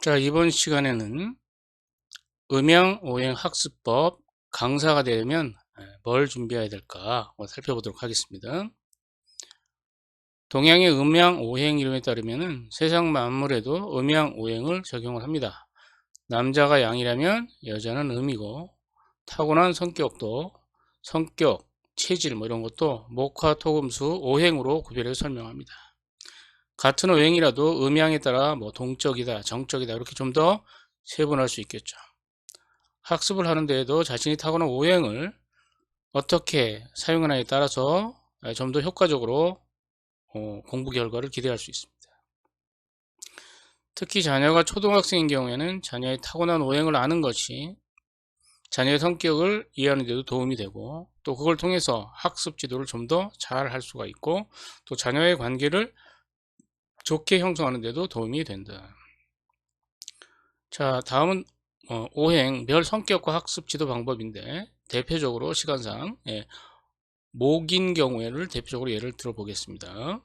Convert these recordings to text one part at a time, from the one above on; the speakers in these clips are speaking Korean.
자, 이번 시간에는 음양 오행 학습법 강사가 되려면 예, 뭘 준비해야 될까 살펴보도록 하겠습니다. 동양의 음양 오행 이름에 따르면 세상 만물에도 음양 오행을 적용을 합니다. 남자가 양이라면 여자는 음이고 타고난 성격도 성격, 체질 뭐 이런 것도 목화, 토금수, 오행으로 구별해 설명합니다. 같은 오행이라도 음양에 따라 뭐 동적이다, 정적이다 이렇게 좀 더 세분할 수 있겠죠. 학습을 하는 데에도 자신이 타고난 오행을 어떻게 사용하느냐에 따라서 좀 더 효과적으로 어, 공부 결과를 기대할 수 있습니다. 특히 자녀가 초등학생인 경우에는 자녀의 타고난 오행을 아는 것이 자녀의 성격을 이해하는 데도 도움이 되고 또 그걸 통해서 학습 지도를 좀 더 잘 할 수가 있고 또 자녀의 관계를 좋게 형성하는 데도 도움이 된다. 자, 다음은 어, 오행, 별 성격과 학습 지도 방법인데 대표적으로 시간상 예, 목인 경우에를 대표적으로 예를 들어 보겠습니다.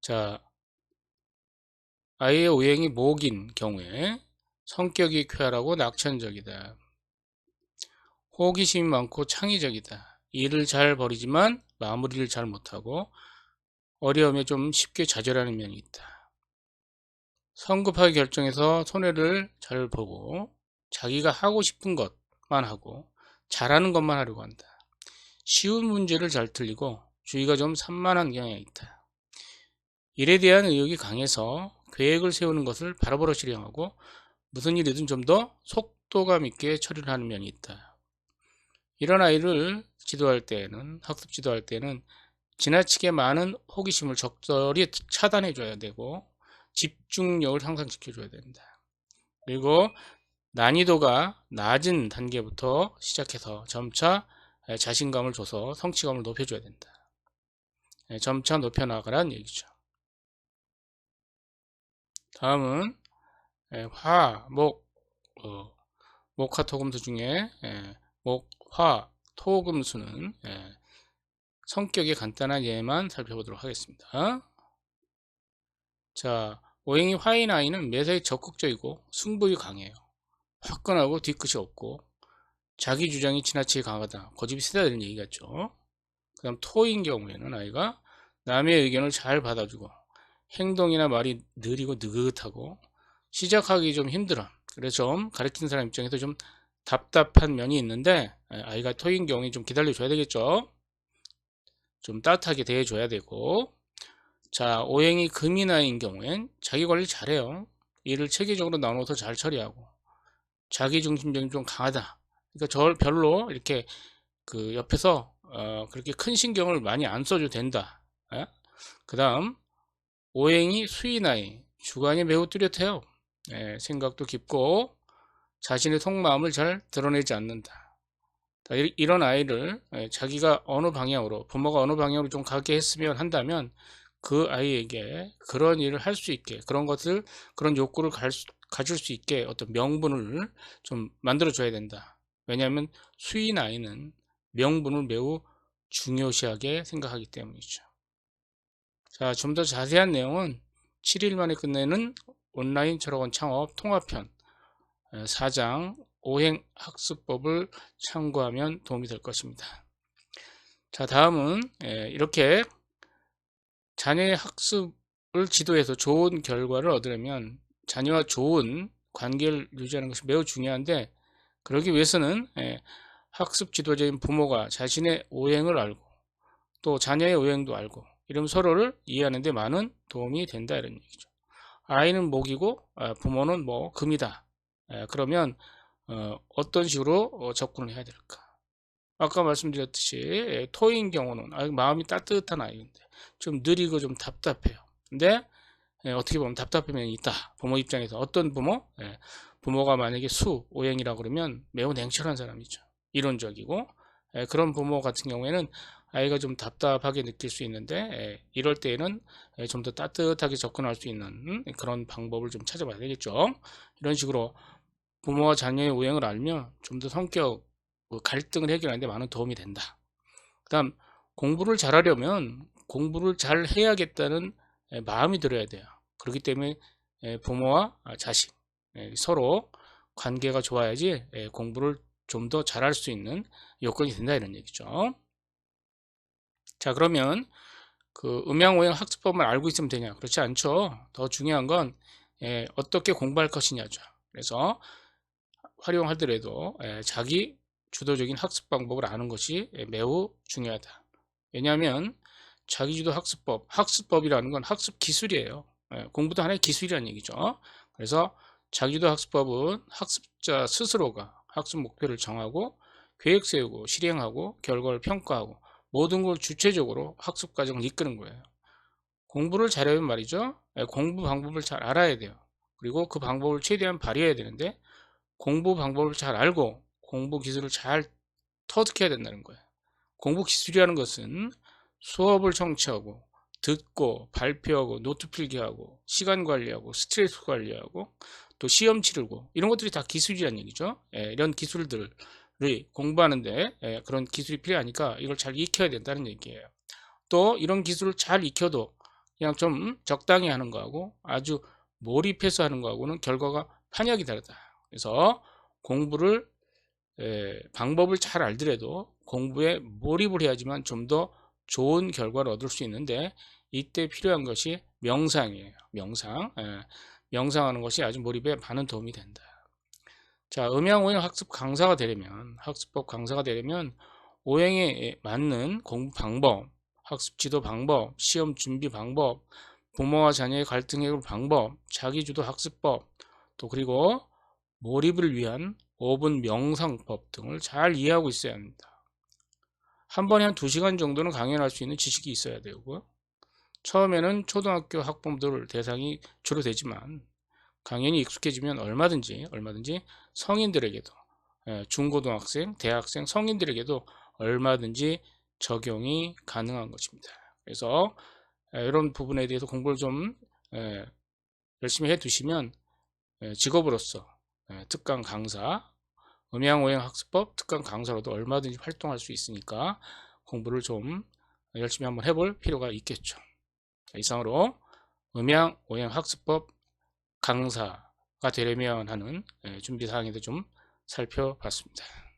자, 아이의 오행이 목인 경우에 성격이 쾌활하고 낙천적이다. 호기심이 많고 창의적이다. 일을 잘 벌이지만 마무리를 잘 못하고 어려움에 좀 쉽게 좌절하는 면이 있다. 성급하게 결정해서 손해를 잘 보고 자기가 하고 싶은 것만 하고 잘하는 것만 하려고 한다. 쉬운 문제를 잘 틀리고 주의가 좀 산만한 경향이 있다. 일에 대한 의욕이 강해서 계획을 세우는 것을 바로바로 실행하고 무슨 일이든 좀 더 속도감 있게 처리를 하는 면이 있다. 이런 아이를 지도할 때는 학습 지도할 때는 지나치게 많은 호기심을 적절히 차단해 줘야 되고 집중력을 향상시켜 줘야 된다. 그리고 난이도가 낮은 단계부터 시작해서 점차 자신감을 줘서 성취감을 높여줘야 된다. 점차 높여나가라는 얘기죠. 다음은 화, 목, 어, 목화토금수 중에 목, 화, 토금수는 성격이 간단한 예만 살펴보도록 하겠습니다. 자, 오행이 화인 아이는 매사에 적극적이고 승부욕이 강해요. 화끈하고 뒤끝이 없고 자기 주장이 지나치게 강하다. 고집이 세다 이런 얘기 같죠. 그 다음 토인 경우에는 아이가 남의 의견을 잘 받아주고 행동이나 말이 느리고 느긋하고 시작하기 좀 힘들어. 그래서 좀 가르치는 사람 입장에서 좀 답답한 면이 있는데 아이가 토인 경우에 좀 기다려줘야 되겠죠. 좀 따뜻하게 대해줘야 되고. 자 오행이 금이나인 경우엔 자기 관리 잘해요. 일을 체계적으로 나눠서 잘 처리하고. 자기 중심적인 좀 강하다. 그러니까 저 별로 이렇게 그 옆에서 어 그렇게 큰 신경을 많이 안 써도 된다. 예? 그 다음 오행이 수인나이 주관이 매우 뚜렷해요. 예, 생각도 깊고 자신의 속마음을 잘 드러내지 않는다 이런 아이를 예, 자기가 어느 방향으로 부모가 어느 방향으로 좀 가게 했으면 한다면 그 아이에게 그런 일을 할 수 있게 그런 것을 그런 욕구를 수, 가질 수 있게 어떤 명분을 좀 만들어 줘야 된다. 왜냐하면 수인 아이는 명분을 매우 중요시하게 생각하기 때문이죠. 자 좀 더 자세한 내용은 7일 만에 끝내는 온라인 철학원 창업 통합편 4장 오행 학습법을 참고하면 도움이 될 것입니다. 자, 다음은 예, 이렇게 자녀의 학습을 지도해서 좋은 결과를 얻으려면 자녀와 좋은 관계를 유지하는 것이 매우 중요한데 그러기 위해서는 예, 학습 지도자인 부모가 자신의 오행을 알고 또 자녀의 오행도 알고 이러면 서로를 이해하는 데 많은 도움이 된다 이런 얘기죠. 아이는 목이고 아, 부모는 뭐 금이다. 예, 그러면 어, 떤 식으로 어, 접근을 해야 될까? 아까 말씀드렸듯이 예, 토인 경우는 아, 마음이 따뜻한 아이인데 좀 느리고 좀 답답해요. 근데 예, 어떻게 보면 답답한 면이 있다. 부모 입장에서 어떤 부모? 예, 부모가 만약에 수, 오행이라 그러면 매우 냉철한 사람이죠. 이론적이고 예, 그런 부모 같은 경우에는 아이가 좀 답답하게 느낄 수 있는데 예, 이럴 때에는 예, 좀더 따뜻하게 접근할 수 있는 그런 방법을 좀 찾아봐야 되겠죠. 이런 식으로 부모와 자녀의 오행을 알면 좀 더 성격 그 갈등을 해결하는 데 많은 도움이 된다. 그 다음 공부를 잘하려면 공부를 잘 해야겠다는 마음이 들어야 돼요. 그렇기 때문에 예, 부모와 아, 자식 예, 서로 관계가 좋아야지 예, 공부를 좀 더 잘할 수 있는 요건이 된다 이런 얘기죠. 자 그러면 그 음양오행 학습법만 알고 있으면 되냐? 그렇지 않죠. 더 중요한 건 예, 어떻게 공부할 것이냐죠. 그래서 활용하더라도 예, 자기 주도적인 학습 방법을 아는 것이 예, 매우 중요하다. 왜냐하면 자기주도 학습법, 학습법이라는 건 학습 기술이에요. 예, 공부도 하나의 기술이라는 얘기죠. 그래서 자기주도 학습법은 학습자 스스로가 학습 목표를 정하고 계획 세우고 실행하고 결과를 평가하고 모든 걸 주체적으로 학습 과정을 이끄는 거예요. 공부를 잘하면 말이죠. 예, 공부 방법을 잘 알아야 돼요. 그리고 그 방법을 최대한 발휘해야 되는데 공부 방법을 잘 알고 공부 기술을 잘 터득해야 된다는 거예요. 공부 기술이라는 것은 수업을 청취하고 듣고 발표하고 노트 필기하고 시간 관리하고 스트레스 관리하고 또 시험 치르고 이런 것들이 다 기술이라는 얘기죠. 예, 이런 기술들을 공부하는데 예, 그런 기술이 필요하니까 이걸 잘 익혀야 된다는 얘기예요. 또 이런 기술을 잘 익혀도 그냥 좀 적당히 하는 거하고 아주 몰입해서 하는 거하고는 결과가 판약이 다르다. 그래서 공부를 에, 방법을 잘 알더라도 공부에 몰입을 해야지만 좀 더 좋은 결과를 얻을 수 있는데 이때 필요한 것이 명상이에요. 명상. 에, 명상하는 것이 아주 몰입에 많은 도움이 된다. 자, 음양오행 학습 강사가 되려면 학습법 강사가 되려면 오행에 맞는 공부 방법, 학습 지도 방법, 시험 준비 방법, 부모와 자녀의 갈등 해결 방법, 자기주도 학습법, 또 그리고 몰입을 위한 5분 명상법 등을 잘 이해하고 있어야 합니다. 한 번에 한 2시간 정도는 강연할 수 있는 지식이 있어야 되고요. 처음에는 초등학교 학부모들 대상이 주로 되지만 강연이 익숙해지면 얼마든지 얼마든지 성인들에게도 예, 중고등학생, 대학생, 성인들에게도 얼마든지 적용이 가능한 것입니다. 그래서 예, 이런 부분에 대해서 공부를 좀 예, 열심히 해 두시면 직업으로서 특강 강사, 음양오행 학습법 특강 강사로도 얼마든지 활동할 수 있으니까 공부를 좀 열심히 한번 해볼 필요가 있겠죠. 이상으로 음양오행 학습법 강사가 되려면 하는 준비 사항에 대해 좀 살펴봤습니다.